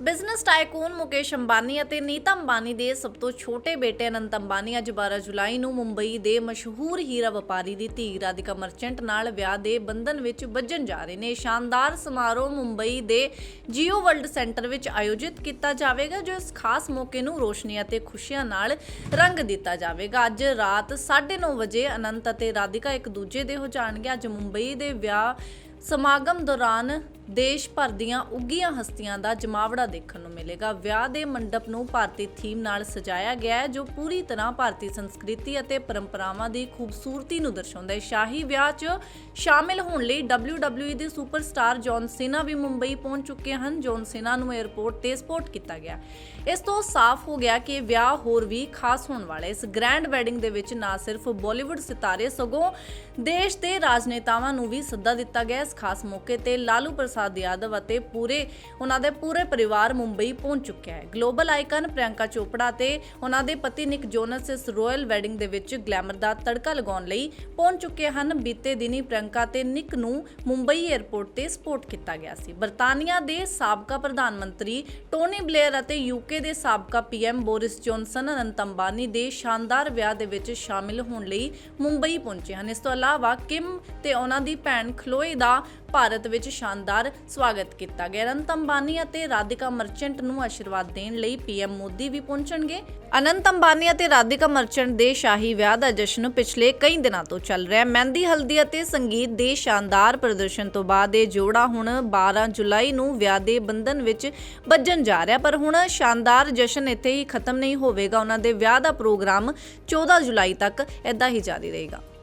Business ਟਾਈਕੂਨ Mukesh Ambani ਅਤੇ ਨੀਤਾ ਅੰਬਾਨੀ ਦੇ ਸਭ ਤੋਂ ਛੋਟੇ ਬੇਟੇ ਅਨੰਤ ਅੰਬਾਨੀ ਅੱਜ 12 ਜੁਲਾਈ ਨੂੰ ਮੁੰਬਈ ਦੇ ਮਸ਼ਹੂਰ ਹੀਰਾ ਵਪਾਰੀ ਦੀ ਧੀ ਰਾਧਿਕਾ ਮਰਚੈਂਟ ਨਾਲ ਵਿਆਹ ਦੇ ਬੰਧਨ ਵਿੱਚ ਵੱਜਣ ਜਾ ਰਹੇ ਨੇ। ਸ਼ਾਨਦਾਰ ਸਮਾਰੋਹ ਮੁੰਬਈ ਦੇ ਜੀਓ ਵਰਲਡ ਸੈਂਟਰ ਵਿੱਚ ਆਯੋਜਿਤ ਕੀਤਾ ਜਾਵੇਗਾ, ਜੋ ਇਸ ਖਾਸ ਮੌਕੇ ਨੂੰ ਰੋਸ਼ਨੀ ਅਤੇ ਖੁਸ਼ੀਆਂ ਨਾਲ ਰੰਗ ਦਿੱਤਾ ਜਾਵੇਗਾ। ਅੱਜ ਰਾਤ 9:30 ਵਜੇ ਅਨੰਤ ਅਤੇ ਰਾਧਿਕਾ ਇੱਕ ਦੂਜੇ ਦੇ ਹੋ ਜਾਣਗੇ। ਅੱਜ ਮੁੰਬਈ ਦੇ ਵਿਆਹ ਸਮਾਗਮ ਦੌਰਾਨ ਦੇਸ਼ ਭਰ ਦੀਆਂ ਉੱਗੀਆਂ ਹਸਤੀਆਂ ਦਾ ਜਮਾਵੜਾ ਦੇਖਣ ਨੂੰ ਮਿਲੇਗਾ। ਵਿਆਹ ਦੇ ਮੰਡਪ ਨੂੰ ਭਾਰਤੀ ਥੀਮ ਨਾਲ ਸਜਾਇਆ ਗਿਆ ਹੈ, ਜੋ ਪੂਰੀ ਤਰ੍ਹਾਂ ਭਾਰਤੀ ਸੰਸਕ੍ਰਿਤੀ ਅਤੇ ਪਰੰਪਰਾਵਾਂ ਦੀ ਖੂਬਸੂਰਤੀ ਨੂੰ ਦਰਸਾਉਂਦਾ ਹੈ। ਸ਼ਾਹੀ ਵਿਆਹ 'ਚ ਸ਼ਾਮਿਲ ਹੋਣ ਲਈ WWE ਦੇ ਸੁਪਰਸਟਾਰ ਜੌਨ ਸੀਨਾ ਵੀ ਮੁੰਬਈ ਪਹੁੰਚ ਚੁੱਕੇ ਹਨ। ਜੌਨ ਸੀਨਾ ਨੂੰ 에ਅਰਪੋਰਟ ਤੇ ਸਪੋਰਟ ਕੀਤਾ ਗਿਆ। ਇਸ ਤੋਂ ਸਾਫ਼ ਹੋ ਗਿਆ ਕਿ ਵਿਆਹ ਹੋਰ ਵੀ ਖਾਸ ਹੋਣ ਵਾਲਾ ਇਸ ਗ੍ਰੈਂਡ ਵੈਡਿੰਗ ਦੇ ਵਿੱਚ ਨਾ ਸਿਰਫ ਬਾਲੀਵੁੱਡ ਸਿਤਾਰੇ ਸਗੋਂ ਦੇਸ਼ ਦੇ ਰਾਜਨੇਤਾਵਾਂ ਨੂੰ ਵੀ ਸੱਦਾ ਦਿੱਤਾ ਗਿਆ ਇਸ ਖਾਸ ਮੌਕੇ ਤੇ ਲਾਲੂ ਪ੍ਰਸਾਦ ਯਾਦਵ ਅਤੇ ਪੂਰੇ, ਉਹਨਾਂ ਦੇ ਪੂਰੇ ਪਰਿਵਾਰ ਮੁੰਬਈ ਪਹੁੰਚ ਚੁੱਕਿਆ ਹੈ। ਗਲੋਬਲ ਆਈਕਨ ਪ੍ਰਿਯੰਕਾ ਚੋਪੜਾ ਤੇ ਉਹਨਾਂ ਦੇ ਪਤੀ ਨਿਕ ਜੋਨਸ ਇਸ ਰਾਇਲ ਵੈਡਿੰਗ ਦੇ ਵਿੱਚ ਗਲੈਮਰ ਦਾ ਤੜਕਾ ਲਗਾਉਣ ਲਈ ਪਹੁੰਚ ਚੁੱਕੇ ਹਨ। ਬੀਤੇ ਦਿਨੀ ਪ੍ਰਿਯੰਕਾ ਤੇ ਨਿਕ ਨੂੰ ਮੁੰਬਈ 에ਅਰਪੋਰਟ ਤੇ ਸਪੋਰਟ ਕੀਤਾ ਗਿਆ ਸੀ। ਬਰਤਾਨੀਆ ਦੇ ਸਾਬਕਾ ਪ੍ਰਧਾਨ ਮੰਤਰੀ ਟੋਨੀ ਬਲੇਅਰ ਅਤੇ ਯੂਕੇ ਦੇ ਸਾਬਕਾ PM Boris Johnson Anant Ambani ਦੇ ਸ਼ਾਨਦਾਰ ਵਿਆਹ ਦੇ ਵਿੱਚ ਸ਼ਾਮਿਲ ਹੋਣ ਲਈ ਮੁੰਬਈ ਪਹੁੰਚੇ ਹਨ। ਇਸ ਤੋਂ ਇਲਾਵਾ ਕਿਮ ਤੇ ਉਹਨਾਂ ਦੀ ਭੈਣ ਖਲੋਏ ਦਾ ਭਾਰਤ ਵਿੱਚ ਸ਼ਾਨਦਾਰ ਸਵਾਗਤ ਕੀਤਾ ਗਿਆ। ਅਨੰਤ ਅੰਬਾਨੀ ਅਤੇ ਰਾਧਿਕਾ ਮਰਚੈਂਟ ਨੂੰ ਆਸ਼ੀਰਵਾਦ ਦੇਣ ਲਈ ਪੀਐਮ ਮੋਦੀ ਵੀ ਪਹੁੰਚਣਗੇ। ਅਨੰਤ ਅੰਬਾਨੀ ਅਤੇ ਰਾਧਿਕਾ ਮਰਚੈਂਟ ਦੇ ਸ਼ਾਹੀ ਵਿਆਹ ਦਾ ਜਸ਼ਨ ਪਿਛਲੇ ਕਈ ਦਿਨਾਂ ਤੋਂ ਚੱਲ ਰਿਹਾ ਹੈ। ਮਹਿੰਦੀ, ਹਲਦੀ ਅਤੇ ਸੰਗੀਤ ਦੇ ਸ਼ਾਨਦਾਰ ਪ੍ਰਦਰਸ਼ਨ ਤੋਂ ਬਾਅਦ ਇਹ ਜੋੜਾ ਹੁਣ 12 ਜੁਲਾਈ ਨੂੰ ਵਿਆਹ ਦੇ ਬੰਧਨ ਵਿੱਚ ਬੱਝਣ ਜਾ ਰਿਹਾ ਪਰ ਹੁਣ ਸ਼ਾਨਦਾਰ ਜਸ਼ਨ ਇੱਥੇ ਹੀ ਖਤਮ ਨਹੀਂ ਹੋਵੇਗਾ। ਉਹਨਾਂ ਦੇ ਵਿਆਹ ਦਾ ਪ੍ਰੋਗਰਾਮ 14 ਜੁਲਾਈ ਤੱਕ ਇਦਾਂ ਹੀ ਜਾਰੀ ਰਹੇਗਾ।